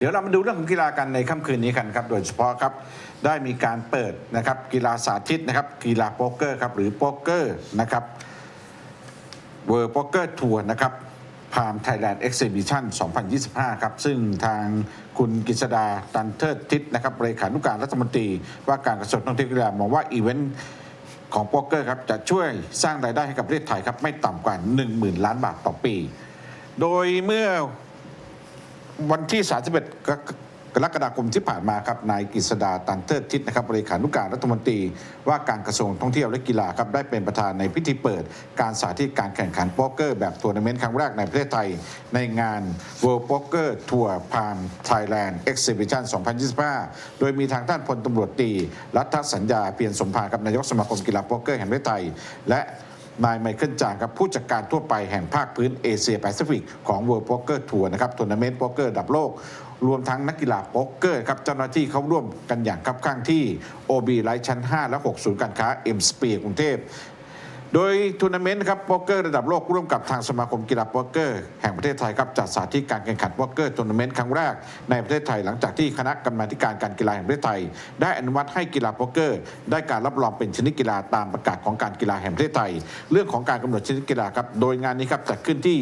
เดี๋ยวเรามาดูเรื่องของกีฬากันในค่ำคืนนี้กันครับ โดยเฉพาะครับได้มีการเปิดนะครับกีฬาสาธิตนะครับกีฬาโป๊กเกอร์ครับหรือโป๊กเกอร์นะครับเวิร์โป๊กเกอร์ทัวร์นะครับพามไทยแลนด์เอ็กซิบิชัน2025 ครับ ซึ่งทางคุณกฤษดาตันเทิดทิศนะครับเลขานุการรัฐมนตรี ว่าการกระทรวงท่องเที่ยวกีฬามองว่าอีเวนต์ของโป๊กเกอร์ครับจะช่วยสร้างรายได้ให้กับประเทศไทยครับไม่ต่ำกว่า 10,000 ล้านบาทต่อปี โดยเมื่อ วันที่ 31กรกรกฎาคมที่ผ่านมาครับนายกฤษดาตันเทิดทิศนะครับเลขานุการรัฐมนตรี ว่าการกระทรวงท่องเที่ยวและกีฬาครับได้เป็นประธานในพิธีเปิด การสาธิตการแข่งขันโป๊กเกอร์แบบทัวร์นาเมนต์ครั้งแรกในประเทศไทย ในงาน World Poker Tour Palm Thailand Exhibition 2025 โดยมีทางท่านพลตำรวจตรีรัฐสัญญาเพียรสมภารกับนายกสมาคมกีฬาโป๊กเกอร์แห่งประเทศไทย และ นายไมเคิลจางครับผู้จัดการทั่วไปแห่งภาคพื้นเอเชียแปซิฟิกของ World Poker Tour นะครับทัวร์นาเมนต์โป๊กเกอร์ดับโลก รวมทั้งนักกีฬาโป๊กเกอร์ครับเจ้าหน้าที่เขาร่วมกันอย่างคับข้างที่ OB ไลท์ชั้น 5 และ6ศูนย์การค้า M Sphere กรุงเทพ โดยทัวร์นาเมนต์ครับโป๊กเกอร์ระดับโลกร่วมกับทางสมาคมกีฬาโป๊กเกอร์แห่งประเทศไทยครับจัดสาธิตการแข่งขันโป๊กเกอร์ทัวร์นาเมนต์ครั้งแรกในประเทศไทยหลังจากที่คณะกรรมาการการกีฬาแห่งประเทศไทย ได้อนุมัติให้กีฬาโป๊กเกอร์ ได้การรับรองเป็นชนิดกีฬาตามประกาศของการกีฬาแห่งประเทศไทย เรื่องของการกำหนดชนิดกีฬาครับโดยงานนี้ครับจัดขึ้นที่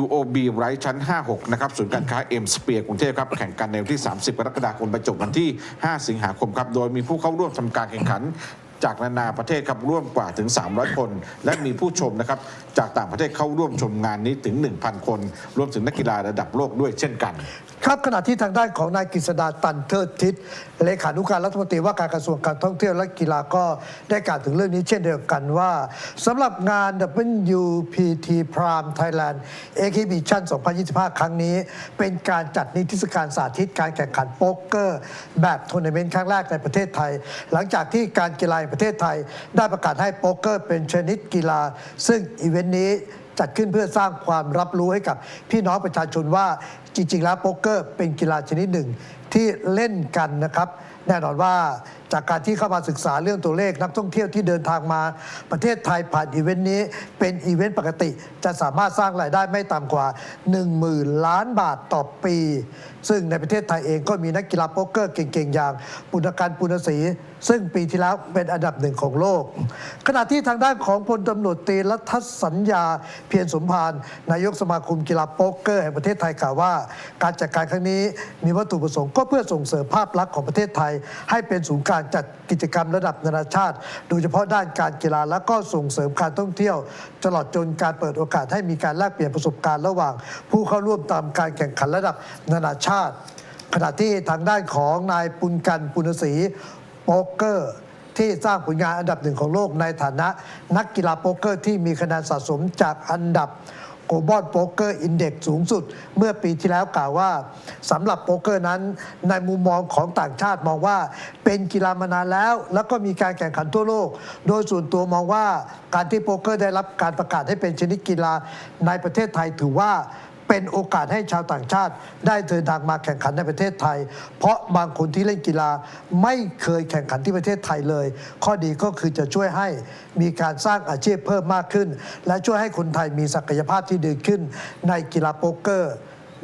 UOB ไร้ชั้น 56 นะครับศูนย์การค้า M Sphere กรุงเทพครับ แข่งกันในวันที่ 30 กรกฎาคมไปจบวันที่ 5 สิงหาคมครับ โดยมีผู้เข้าร่วมทำการแข่งขัน จากนานาประเทศครับร่วมกว่าถึง 300 คน และมีผู้ชมนะครับจากต่างประเทศเข้าร่วมชมงานนี้ถึง 1,000 คน รวมถึงนักกีฬาระดับโลกด้วยเช่นกัน ครับขณะที่ทางด้านของนายกฤษดาตันเทิดทิศเลขานุการรัฐมนตรีว่าการกระทรวงการท่องเที่ยวและกีฬาก็ได้กล่าวถึงเรื่องนี้เช่นเดียวกันว่าสำหรับงาน WPT Prime Thailand Exhibition 2025 ครั้งนี้ เป็นการจัดนิทรรศการสาธิตการแข่งขันโป๊กเกอร์ แบบทัวร์นาเมนต์ครั้งแรกในประเทศไทย หลังจากที่การกีฬาแห่งประเทศไทย ได้ประกาศให้โป๊กเกอร์เป็นชนิดกีฬา ซึ่งอีเวนต์นี้จัดขึ้นเพื่อสร้างความรับรู้ให้กับพี่น้องประชาชนว่าจริง ๆ แล้วโป๊กเกอร์เป็นกีฬาชนิดหนึ่ง ที่เล่นกันนะครับ แน่นอนว่าจากการที่เข้ามาศึกษาเรื่องตัวเลขนักท่องเที่ยวที่เดินทางมา ประเทศไทยผ่านอีเวนต์นี้เป็นอีเวนต์ปกติ จะสามารถสร้างรายได้ไม่ต่ำกว่า 10,000 ล้านบาทต่อปี ซึ่งในประเทศไทยเองก็มีนักกีฬาโป๊กเกอร์เก่งๆ อย่างปุณกันปุณศรีซึ่งปีที่แล้วเป็นอันดับหนึ่งของโลก ขณะที่ทางด้านของพลตำรวจตรีรัฐสัญญา เพียรสมพานนายกสมาคมกีฬาโป๊กเกอร์แห่งประเทศไทยกล่าวว่า การจัดการครั้งนี้มีวัตถุประสงค์ก็เพื่อส่งเสริมภาพลักษณ์ของประเทศไทย ให้เป็นศูนย์การจัดกิจกรรมระดับนานาชาติ โดยเฉพาะด้านการกีฬาและก็ส่งเสริมการท่องเที่ยวตลอดจนการเปิดโอกาสให้มีการแลกเปลี่ยนประสบการณ์ระหว่าง ผู้เข้าร่วมตามการแข่งขันระดับนานาชาติ ขณะที่ทางด้านของนายปุณกันปุณศรีโป๊กเกอร์ที่สร้างผลงานอันดับหนึ่งของโลกในฐานะ นักกีฬาโป๊กเกอร์ที่มีคะแนนสะสมจากอันดับ โกลบอลโป๊กเกอร์อินเด็กสูงสุด เมื่อปีที่แล้วกล่าวว่าสำหรับโป๊กเกอร์นั้น ในมุมมองของต่างชาติมองว่าเป็นกีฬามานานแล้ว แล้วก็มีการแข่งขันทั่วโลก โดยส่วนตัวมองว่าการที่โป๊กเกอร์ได้รับการประกาศให้เป็นชนิดกีฬาในประเทศไทยถือว่า เป็นโอกาสให้ชาวต่างชาติ ได้เดินทางมาแข่งขันในประเทศไทย เพราะบางคนที่เล่นกีฬาไม่เคยแข่งขันที่ประเทศไทยเลย ข้อดีก็คือจะช่วยให้มีการสร้างอาชีพเพิ่มมากขึ้น และช่วยให้คนไทยมีศักยภาพที่ดีขึ้นในกีฬาโป๊กเกอร์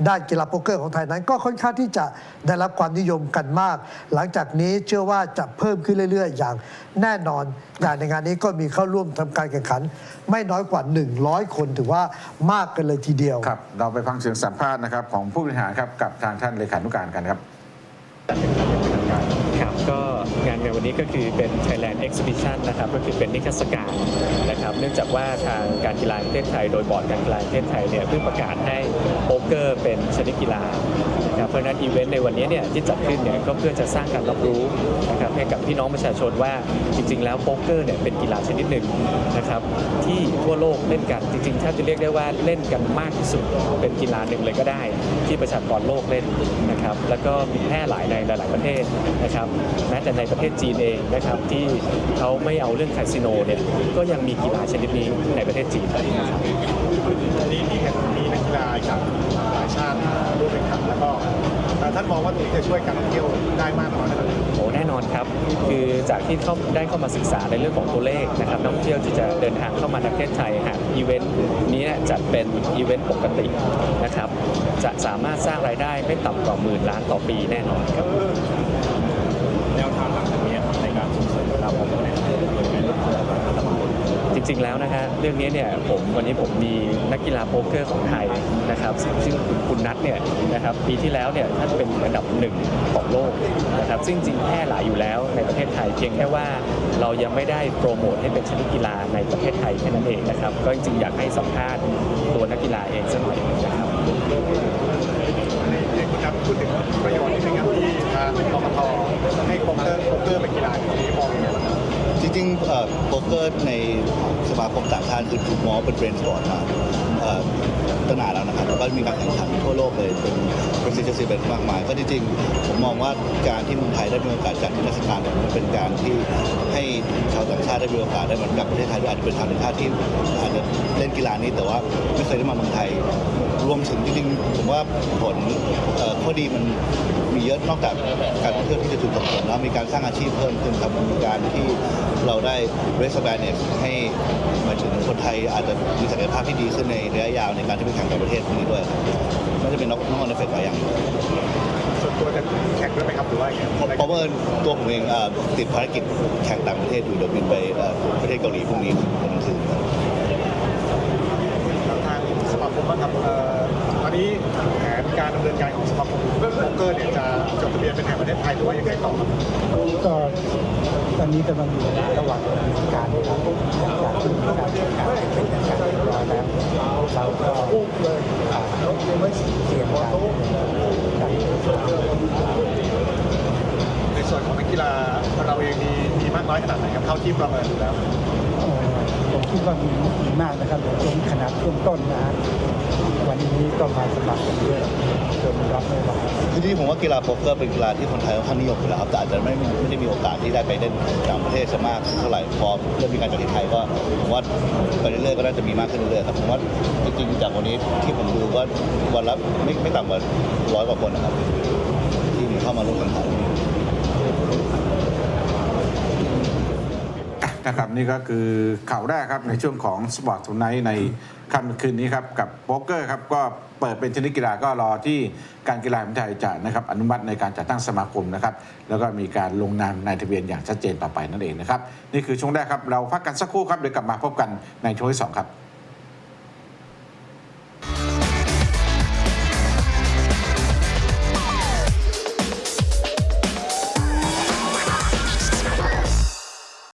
ด้านกีฬาโป๊กเกอร์ของไทยนั้น ก็ค่อนข้างที่จะได้รับความนิยมกันมาก หลังจากนี้เชื่อว่าจะเพิ่มขึ้นเรื่อย ๆ อย่างแน่นอน อย่างในงานนี้ก็มีเข้าร่วมทำการแข่งขัน ไม่น้อยกว่า 100 คนถือว่ามากกันเลยทีเดียวครับ เราไปฟังเสียงสัมภาษณ์นะครับของผู้บริหารครับกับทางท่านเลขานุการกันครับ ครับก็งานในวันนี้ก็คือเป็น Thailand Exhibition นะครับก็คือเป็นนิทรรศการนะครับ เนื่องจากว่าทางการกีฬาประเทศไทย โดยบอร์ดการกีฬาประเทศไทยเนี่ยเพิ่งประกาศให้โป๊กเกอร์เป็นชนิดกีฬานะครับเพราะฉะนั้นอีเวนต์ในวันนี้เนี่ยที่จัดขึ้นเนี่ยก็เพื่อจะสร้างการรับรู้นะครับให้กับพี่น้องประชาชนว่าจริง ๆ แล้วโป๊กเกอร์เนี่ยเป็นกีฬาชนิดหนึ่งนะครับที่ทั่วโลกเล่นกันจริงๆถ้าจะเรียกได้ว่าเล่นกันมากที่สุดเป็นกีฬาหนึ่งเลยก็ได้ ที่ประชากรโลกเล่นนะครับแล้วก็มีแพร่หลายในหลาย ๆประเทศนะครับแม้แต่ในประเทศจีนเองนะครับที่เขาไม่เอาเรื่องคาสิโนเนี่ยก็ยังมีกีฬาชนิดนี้ในประเทศจีนนะครับวันนี้ที่เห็นมีนักกีฬาจากหลายชาติมาร่วมแข่งขันแล้วก็ได้ท่านมองว่าตรงนี้จะช่วยการท่องเที่ยวได้มากน้อยขนาดไหนโอ้แน่นอนครับ คือจากที่เข้าได้เข้ามาศึกษาในเรื่องของตัวเลขนะครับนักท่องเที่ยวที่จะเดินทางเข้ามาในประเทศไทยหากอีเวนต์นี้จัดเป็นอีเวนต์ปกตินะครับ จะสามารถสร้างรายได้ไม่ต่ำกว่าหมื่นล้านต่อปีแน่นอนครับ ริง ๆ แล้วนะฮะเรื่องนี้เนี่ยผมวันนี้ผมมีนักกีฬาโป๊กเกอร์ของไทยนะครับซึ่งคุณนัทเนี่ยนะครับปีที่แล้วเนี่ยท่านเป็นอันดับหนึ่งของโลกนะครับซึ่งจริงแพร่หลายอยู่แล้วในประเทศไทยเพียงแค่ว่าเรายังไม่ได้โปรโมทให้เป็นชนิดกีฬาในประเทศไทยแค่นั้นเองนะครับก็จริงๆอยากให้สัมภาษณ์ตัวนักกีฬาเองสักหน่อยนะครับคุณนัทพูดถึงประโยชน์ที่เป็นอย่างที่ทางกกตให้โป๊กเกอร์โป๊กเกอร์เป็นกีฬาที่มองยังไงบ้างครับ จริงๆเอ่อโป๊กเกอร์ในสมาคมต่างชาติคือถูกมองว่าเป็นเบรนสปอร์ตมาเอ่อตั้งนานแล้วนะครับแล้วก็มีการแข่งขันทั่วโลกเลยเป็น prestigious event มากมาย ก็จริงๆ ผมมองว่าการที่เมืองไทยได้มีโอกาสจัดนิทรรศการเนี่ยมันเป็นการที่ให้ชาวต่างชาติได้มีโอกาสได้เหมือนกับประเทศไทยด้วยอาจจะเป็นชาวต่างชาติที่อาจจะเล่นกีฬานี้แต่ว่าไม่เคยได้มาเมืองไทย รวมถึงจริงๆผมว่าผลเอ่อข้อดีมันมีเยอะนอกจากการท่องเที่ยวที่จะถูกส่งเสริมแล้วมีการสร้างอาชีพเพิ่มขึ้นครับมีการที่เราได้ raise awareness ให้หมายถึงคนไทยอาจจะมีศักยภาพที่ดีขึ้นในระยะยาวในการที่ไปแข่งต่างประเทศพวกนี้ด้วยครับน่าจะเป็นน้องน้องเอฟเฟกต์หลายอย่างส่วนตัวจะแข่งด้วยไหมครับหรือว่าอย่างไรเพราะว่าตัวผมเองเอ่อติดภารกิจแข่งต่างประเทศอยู่เดี๋ยวบินไปเอ่อประเทศเกาหลีพรุ่งนี้ตอนกลางคืน ตอนนี้กำลังอยู่ระหว่างดำเนินการนะครับจากที่มีการประกาศเป็นทางการเรียบร้อยแล้วเราก็อ่เตรียมการในส่วนของนักกีฬาเราเองมีมีมากน้อยขนาดไหนครับเท่าที่ประเมินดูแล้วผมคิดว่ามีมีมากนะครับเดี๋ยวจนขนาดเริ่มต้นนะฮะ วันนี้ก็มาสมัครกันเยอะจนรับไม่ไหวคือที่ผมว่ากีฬาโป๊กเกอร์เป็นกีฬาที่คนไทยค่อนข้างนิยมอยู่แล้วครับแต่อาจจะไม่ไม่ได้มีโอกาสที่ได้ไปเล่นต่างประเทศซะมากเท่าไหร่พอเริ่มมีการจัดที่ไทยก็ผมว่าไปเรื่อยๆก็น่าจะมีมากขึ้นเรื่อยๆครับผมว่าจริงๆจากวันนี้ที่ผมดูก็วันละไม่ไม่ต่ำกว่าร้อยกว่าคนนะครับที่มีเข้ามาร่วมแข่งขัน นะครับนี่ก็คือข่าวแรกครับในช่วงของสปอร์ตทูไนในค่ำคืนนี้ครับกับโป๊กเกอร์ครับก็เปิดเป็นชนิดกีฬาก็รอที่การกีฬาแห่งประเทศไทยจะนะครับอนุมัติในการจัดตั้งสมาคมนะครับแล้วก็มีการลงนามในทะเบียนอย่างชัดเจนต่อไปนั่นเองนะครับนี่คือช่วงแรกครับเราพักกันสักครู่ครับเดี๋ยวกลับมาพบกันในช่วงที่สองครับ